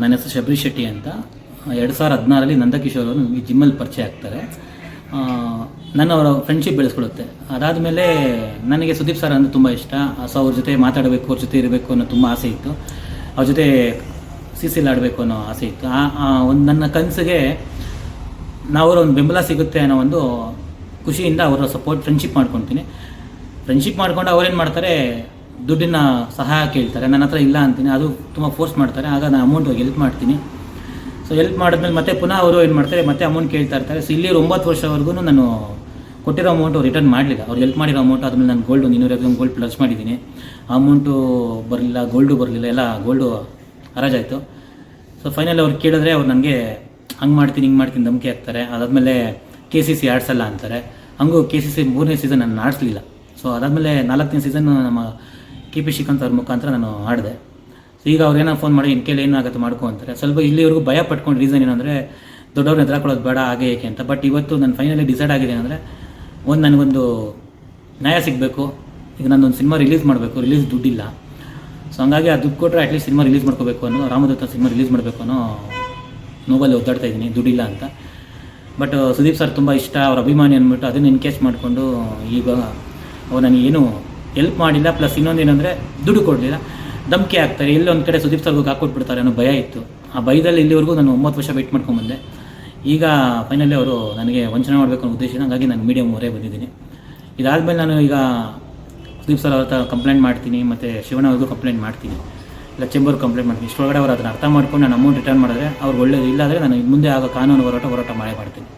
ನನ್ನ ಹೆಸರು ಶಬರಿ ಶೆಟ್ಟಿ ಅಂತ. ಎರಡು ಸಾವಿರದ ಹದಿನಾರಲ್ಲಿ ನಂದಕಿಶೋರ್ ಅವರು ಈ ಜಿಮ್ಮಲ್ಲಿ ಪರಿಚಯ ಆಗ್ತಾರೆ. ನನ್ನ ಅವರ ಫ್ರೆಂಡ್ಶಿಪ್ ಬೆಳೆಸ್ಕೊಳ್ಳುತ್ತೆ ಅದಾದಮೇಲೆ ನನಗೆ ಸುದೀಪ್ ಸರ್ ಅಂದರೆ ತುಂಬ ಇಷ್ಟ. ಸೊ ಅವ್ರ ಜೊತೆ ಮಾತಾಡಬೇಕು, ಅವ್ರ ಜೊತೆ ಇರಬೇಕು ಅನ್ನೋ ತುಂಬ ಆಸೆ ಇತ್ತು. ಅವ್ರ ಜೊತೆ ಸಿ ಸಿಲ್ ಆಡಬೇಕು ಅನ್ನೋ ಆಸೆ ಇತ್ತು. ಆ ಒಂದು ನನ್ನ ಕನಸಿಗೆ ನಾವು ಒಂದು ಬೆಂಬಲ ಸಿಗುತ್ತೆ ಅನ್ನೋ ಒಂದು ಖುಷಿಯಿಂದ ಅವರ ಸಪೋರ್ಟ್ ಫ್ರೆಂಡ್ಶಿಪ್ ಮಾಡ್ಕೊತೀನಿ. ಫ್ರೆಂಡ್ಶಿಪ್ ಮಾಡ್ಕೊಂಡು ಅವ್ರೇನು ಮಾಡ್ತಾರೆ ದುಡ್ಡಿನ ಸಹಾಯ ಕೇಳ್ತಾರೆ. ನನ್ನ ಹತ್ರ ಇಲ್ಲ ಅಂತೀನಿ. ಅದು ತುಂಬ ಫೋರ್ಸ್ ಮಾಡ್ತಾರೆ. ಆಗ ನಾನು ಅಮೌಂಟ್ ಹೆಲ್ಪ್ ಮಾಡ್ತೀನಿ. ಸೊ ಹೆಲ್ಪ್ ಮಾಡಿದ್ಮೇಲೆ ಮತ್ತೆ ಪುನಃ ಅವರು ಏನು ಮಾಡ್ತಾರೆ? ಮತ್ತೆ ಅಮೌಂಟ್ ಕೇಳ್ತಾ ಇರ್ತಾರೆ. ಸೊ ಇಲ್ಲಿ ಒಂಬತ್ತು ವರ್ಷವರೆಗೂ ನಾನು ಕೊಟ್ಟಿರೋ ಅಮೌಂಟು ರಿಟರ್ನ್ ಮಾಡಲಿಲ್ಲ. ಅವ್ರು ಹೆಲ್ಪ್ ಮಾಡಿರೋ ಅಮೌಂಟ್ ಆದಮೇಲೆ ನಾನು ಗೋಲ್ಡ್ ಒಂದು ಇನ್ನೂರ ಗೋಲ್ಡ್ ಪ್ಲಸ್ ಮಾಡಿದ್ದೀನಿ. ಅಮೌಂಟು ಬರಲಿಲ್ಲ ಗೋಲ್ಡು ಬರಲಿಲ್ಲ, ಎಲ್ಲ ಗೋಲ್ಡು ಹರಾಜಾಯಿತು. ಸೊ ಫೈನಲ್ ಅವ್ರು ಕೇಳಿದ್ರೆ ಅವ್ರು ನನಗೆ ಹಂಗೆ ಮಾಡ್ತೀನಿ, ಹಿಂಗೆ ಮಾಡ್ತೀನಿ ಧಮಕಿ ಹಾಕ್ತಾರೆ. ಅದಾದಮೇಲೆ ಕೆ ಸಿ ಸಿ ಆಡಿಸಲ್ಲ ಅಂತಾರೆ. ಹಂಗೂ ಕೆ ಸಿ ಸಿ ಮೂರನೇ ಸೀಸನ್ ನಾನು ಆಡಿಸ್ಲಿಲ್ಲ. ಸೊ ಅದಾದಮೇಲೆ ನಾಲ್ಕನೇ ಸೀಸನ್ ನಮ್ಮ ಕೆ ಪಿ ಶ್ರೀಕಾಂತ್ ಅವ್ರ ಮುಖಾಂತರ ನಾನು ಆಡಿದೆ ಸೊ ಈಗ ಏನೋ ಫೋನ್ ಮಾಡಿ, ಇನ್ ಕೇಳಿ ಏನಾಗುತ್ತೆ ಮಾಡ್ಕೊ ಅಂತಾರೆ. ಸ್ವಲ್ಪ ಇಲ್ಲಿವರೆಗೂ ಭಯ ಪಟ್ಕೊಂಡು ರೀಸನ್ ಏನಂದರೆ ದೊಡ್ಡವ್ರನ್ನ ಎದುರಾಕೊಳ್ಳೋದು ಬೇಡ, ಹಾಗೆ ಏಕೆ ಅಂತ. ಬಟ್ ಇವತ್ತು ನಾನು ಫೈನಲಿ ಡಿಸೈಡ್ ಆಗಿದೆ ಅಂದರೆ, ಒಂದು ನನಗೊಂದು ನ್ಯಾಯ ಸಿಗಬೇಕು. ಈಗ ನಾನೊಂದು ಸಿನಿಮಾ ರಿಲೀಸ್ ಮಾಡಬೇಕು. ರಿಲೀಸ್ ದುಡ್ಡಿಲ್ಲ. ಸೊ ಹಂಗಾಗಿ ಆ ದುಡ್ಡು ಕೊಟ್ಟರೆ ಅಟ್ಲೀಸ್ಟ್ ಸಿನಿಮಾ ರಿಲೀಸ್ ಮಾಡ್ಕೋಬೇಕು ಅನ್ನೋ, ರಾಮದತ್ತ ಸಿನಿಮಾ ರಿಲೀಸ್ ಮಾಡಬೇಕು ಅನ್ನೋ ನೋವಲ್ಲಿ ಒದ್ದಾಡ್ತಾ ಇದ್ದೀನಿ. ದುಡ್ಡಿಲ್ಲ ಅಂತ. ಬಟ್ ಸುದೀಪ್ ಸರ್ ತುಂಬ ಇಷ್ಟ. ಅವ್ರ ಅಭಿಮಾನಿ ಅಂದ್ಬಿಟ್ಟು ಅದನ್ನು ಇನ್ಕೇಸ್ ಮಾಡಿಕೊಂಡು ಈಗ ಅವ್ರು ನನಗೆ ಹೆಲ್ಪ್ ಮಾಡಿಲ್ಲ ಪ್ಲಸ್ ಇನ್ನೊಂದು ಏನಂದರೆ ದುಡ್ಡು ಕೊಡಲಿಲ್ಲ. ಧಮಕಿ ಆಗ್ತಾರೆ ಒಂದು ಕಡೆ ಸುದೀಪ್ ಸರ್ಗೆ ಹಾಕ್ಕೊಟ್ಬಿಡ್ತಾರೆ ಅನ್ನೋ ಭಯ ಇತ್ತು. ಆ ಭಯದಲ್ಲಿ ಇಲ್ಲಿವರೆಗೂ ನಾನು ಒಂಬತ್ತು ವರ್ಷ ವೆಯ್ಟ್ ಮಾಡ್ಕೊಂಬಂದೆ ಈಗ ಫೈನಲಿ ಅವರು ನನಗೆ ವಂಚನೆ ಮಾಡಬೇಕು ಅನ್ನೋ ಉದ್ದೇಶ ಹಾಗಾಗಿ ನಾನು ಮೀಡಿಯಮ್ ಹೊರೇ ಬಂದಿದ್ದೀನಿ. ಇದಾದಮೇಲೆ ನಾನು ಈಗ ಸುದೀಪ್ ಸರ್ ಅವ್ರ ಕಂಪ್ಲೇಂಟ್ ಮಾಡ್ತೀನಿ, ಮತ್ತು ಶಿವಣ್ಣ ಅವ್ರಿಗೂ ಕಂಪ್ಲೇಂಟ್ ಮಾಡ್ತೀನಿ. ಇಲ್ಲ ಚೆಂಬರ್ ಕಂಪ್ಲೇಂಟ್ ಮಾಡ್ತೀನಿ. ಇಷ್ಟೊಳಗಡೆ ಅವರು ಅದನ್ನು ಅರ್ಥ ಮಾಡ್ಕೊಂಡು ನಾನು ಅಮೌಂಟ್ ರಿಟರ್ನ್ ಮಾಡಿದ್ರೆ ಅವ್ರು ಒಳ್ಳೇದು. ಇಲ್ಲಾದರೆ ನಾನು ಮುಂದೆ ಆಗೋ ಕಾನೂನು ಹೋರಾಟ ಹೋರಾಟ ಮಾಡೇ ಮಾಡ್ತೀನಿ.